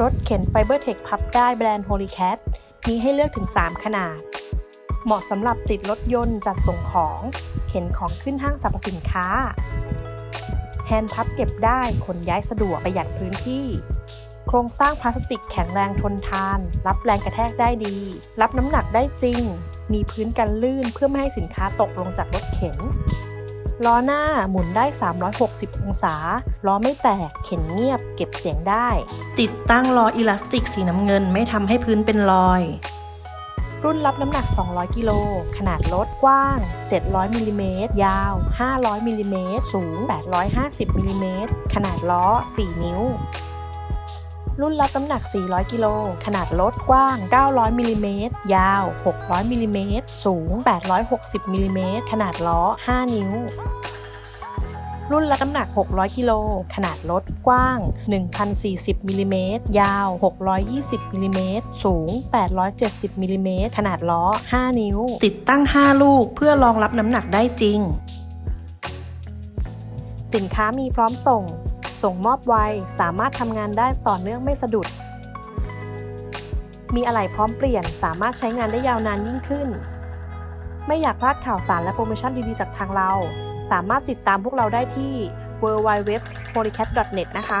รถเข็นไฟเบอร์เทคพับได้แบรนด์ Holy Cat มีให้เลือกถึง 3 ขนาด เหมาะสำหรับติดรถยนต์จัดส่งของ เข็นของขึ้นห้างสรรพสินค้า แฮนด์พับเก็บได้ขนย้ายสะดวกประหยัดพื้นที่ โครงสร้างพลาสติกแข็งแรงทนทาน รับแรงกระแทกได้ดี รับน้ำหนักได้จริง มีพื้นกันลื่นเพื่อไม่ให้สินค้าตกลงจากรถเข็น ล้อหน้าหมุนได้ 360 องศา ล้อไม่แตก เข็นเงียบ เก็บเสียงได้ ติดตั้งล้ออิลาสติกสีน้ำเงินไม่ทำให้พื้นเป็นรอย รุ่นรับน้ำหนัก 200 กิโล ขนาดรถกว้าง 700 มิลลิเมตร ยาว 500 มิลลิเมตร สูง 850 มิลลิเมตร ขนาดล้อ 4 นิ้ว รุ่นรับน้ำหนัก 400 กิโล ขนาดรถกว้าง 900มิลลิเมตร ยาว 600มิลลิเมตร สูง 860มิลลิเมตร ขนาดล้อ 5 นิ้ว รุ่นรับน้ำหนัก 600 กิโล ขนาดรถกว้าง 1,040มิลลิเมตร ยาว 620มิลลิเมตร สูง 870มิลลิเมตร ขนาดล้อ 5 นิ้ว ติดตั้ง 5 ลูกเพื่อรองรับน้ำหนักได้จริง สินค้ามีพร้อมส่ง ส่งมอบไว สามารถทำงานได้ต่อเนื่องไม่สะดุด มีอะไหล่พร้อมเปลี่ยน สามารถใช้งานได้ยาวนานยิ่งขึ้น ไม่อยากพลาดข่าวสารและโปรโมชั่นดีๆ จากทางเรา สามารถติดตามพวกเราได้ที่ www.polycat.net นะคะ